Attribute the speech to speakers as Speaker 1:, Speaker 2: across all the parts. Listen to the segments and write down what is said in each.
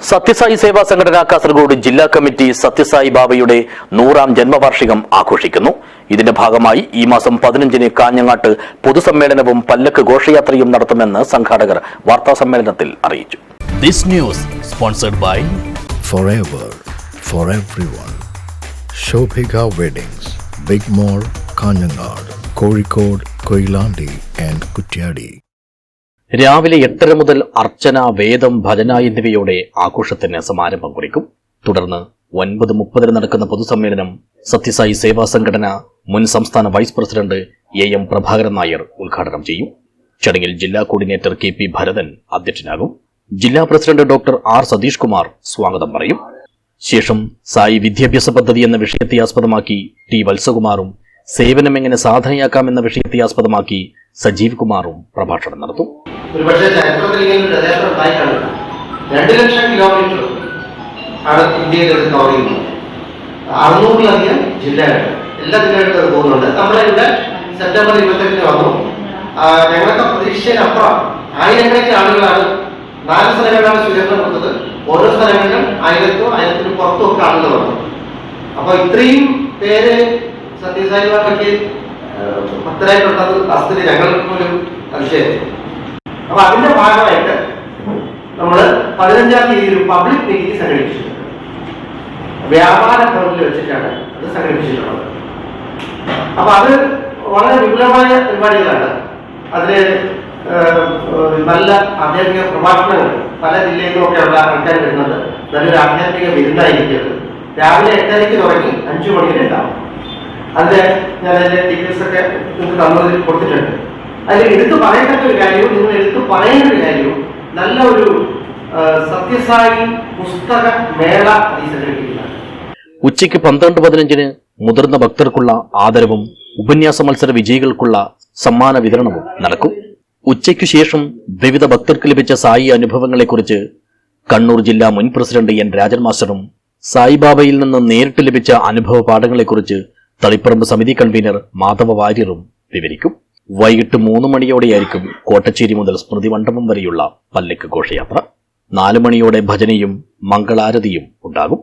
Speaker 1: സത്യസായി സേവാ സംഘടന കാസർഗോഡ് ജില്ലാ കമ്മിറ്റി സത്യസായി ബാബയുടെ നൂറാം ജന്മവാർഷികം ആഘോഷിക്കുന്നു ഇതിന്റെ ഭാഗമായി ഈ മാസം പതിനഞ്ചിന് കാഞ്ഞങ്ങാട്ട് പൊതുസമ്മേളനവും പല്ലക്ക് ഘോഷയാത്രയും നടത്തുമെന്ന് സംഘാടകർ വാർത്താ സമ്മേളനത്തിൽ അറിയിച്ചു
Speaker 2: This news sponsored by
Speaker 3: forever for everyone. Shobhika Weddings, Big mall Kanhangad Kozhikode Koilandi and Kutyadi.
Speaker 1: രാവിലെ എട്ടര മുതൽ അർച്ചന വേദം ഭജന എന്നിവയോടെ ആഘോഷത്തിന് സമാരംഭം കുറിക്കും. തുടർന്ന് ഒൻപത് മുപ്പതിന് നടക്കുന്ന പൊതുസമ്മേളനം സത്യസായി സേവാ സംഘടന മുൻ സംസ്ഥാന vice president A M Prabhakaran Nair ഉദ്ഘാടനം ചെയ്യും. ചടങ്ങിൽ ജില്ലാ കോർഡിനേറ്റർ കെ പി ഭരതൻ അധ്യക്ഷനാകും. ജില്ലാ president doctor R Satheesh Kumar സ്വാഗതം പറയും. ശേഷം സായി വിദ്യാഭ്യാസ പദ്ധതി എന്ന വിഷയത്തെ ആസ്പദമാക്കി ടി വത്സകുമാറും സേവനം എങ്ങനെ സാധനയാക്കാം എന്ന വിഷയത്തെ ആസ്പദമാക്കി സജീവ് കുമാറും പ്രഭാഷണം നടത്തും.
Speaker 4: ഒരുപക്ഷെ ചരിത്രത്തിൽ ഇങ്ങനെ ഒരു രഥയാത്ര ഉണ്ടായി കാണില്ല രണ്ട് ലക്ഷം കിലോമീറ്റർ ആണ് ഇന്ത്യയിൽ ഇത് കവർ ചെയ്യുന്നത് അറുന്നൂറിലധികം ജില്ലകൾ എല്ലാ ജില്ലകളിലും അത് പോകുന്നുണ്ട്. നമ്മളെ ഇവിടെ സെപ്റ്റംബർ ഇരുപത്തെട്ടിന് വന്നു. ഞങ്ങളുടെ പ്രതീക്ഷയിലപ്പുറം ആയിരക്കണക്കിന് ആളുകളാണ് നാല് സ്ഥലങ്ങളിലാണ് സ്വീകരണം കൊടുത്തത് ഓരോ സ്ഥലങ്ങളിലും ആയിരത്തോ ആയിരത്തിന് പുറത്തും ഒക്കെ ആളുകൾ വന്നു. അപ്പൊ ഇത്രയും പേര് സത്യസായിബാബയ്ക്ക് ഭക്തരായിട്ടുള്ളത് അസ്ഥിതി ഞങ്ങൾക്ക് പോലും അതിശയം അപ്പൊ അതിന്റെ ഭാഗമായിട്ട് നമ്മൾ പതിനഞ്ചാം തീയതി ഒരു പബ്ലിക് മീറ്റിംഗ് സംഘടിപ്പിച്ചിട്ടുണ്ട് വ്യാപാര ഭവനിൽ വെച്ചിട്ടാണ് അത് സംഘടിപ്പിച്ചിട്ടുള്ളത്. അപ്പൊ അത് വളരെ വിപുലമായ പരിപാടികളാണ്. അതിൽ നല്ല ആധ്യാത്മിക പ്രഭാഷണങ്ങൾ പല ജില്ലയിൽ നിന്നൊക്കെയുള്ള ആൾക്കാർ വരുന്നത് നല്ലൊരു ആധ്യാത്മിക വിരുന്നായിരിക്കുന്നത് രാവിലെ എട്ടരയ്ക്ക് തുടങ്ങി അഞ്ചു മണി വരെ ഉണ്ടാവും. അതിന്റെ ഞാൻ അതിന്റെ ഡീറ്റെയിൽസ് ഒക്കെ തന്നതിൽ കൊടുത്തിട്ടുണ്ട്. അതിൽ എടുത്തു പറയത്തക്ക ഒരു കാര്യവും നിങ്ങൾ എടുത്തു പറയേണ്ട ഒരു കാര്യവും നല്ല ഒരു സത്യസായി പുസ്തക മേള ഈ സംഘടിപ്പിക്കുന്നത്
Speaker 1: ഉച്ചയ്ക്ക് പന്ത്രണ്ട് പതിനഞ്ചിന് മുതിർന്ന ഭക്തർക്കുള്ള ആദരവും ഉപന്യാസ മത്സര വിജയികൾക്കുള്ള സമ്മാന വിതരണവും നടക്കും. ഉച്ചയ്ക്കു ശേഷം വിവിധ ഭക്തർക്ക് ലഭിച്ച സായി അനുഭവങ്ങളെക്കുറിച്ച് കണ്ണൂർ ജില്ലാ മുൻ പ്രസിഡന്റ് എൻ രാജൻ മാസ്റ്ററും സായിബാബയിൽ നിന്ന് നേരിട്ട് ലഭിച്ച അനുഭവ പാഠങ്ങളെക്കുറിച്ച് തളിപ്പറമ്പ് സമിതി കൺവീനർ മാധവ വാര്യറും വിവരിക്കും. വൈകിട്ട് മൂന്ന് മണിയോടെയായിരിക്കും കോട്ടച്ചേരി മുതൽ സ്മൃതി മണ്ഡപം വരെയുള്ള പല്ലക്ക് ഘോഷയാത്ര. നാലു മണിയോടെ ഭജനയും മംഗളാരതിയും ഉണ്ടാകും.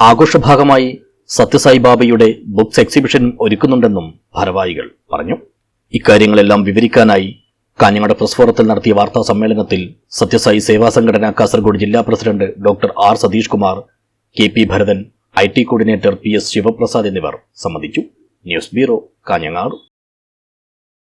Speaker 1: ആഘോഷഭാഗമായി സത്യസായി ബാബയുടെ ബുക്സ് എക്സിബിഷൻ ഒരുക്കുന്നുണ്ടെന്നും ഭാരവാഹികൾ പറഞ്ഞു. ഇക്കാര്യങ്ങളെല്ലാം വിവരിക്കാനായി കാഞ്ഞങ്ങാട് പ്രസ് ഫോറത്തിൽ നടത്തിയ വാർത്താ സമ്മേളനത്തിൽ സത്യസായി സേവാ സംഘടന കാസർഗോഡ് ജില്ലാ president doctor R Satheesh Kumar K P Bharathan I T coordinator P S Sivaprasad എന്നിവർ സംബന്ധിച്ചു. News bureau Kanhangad.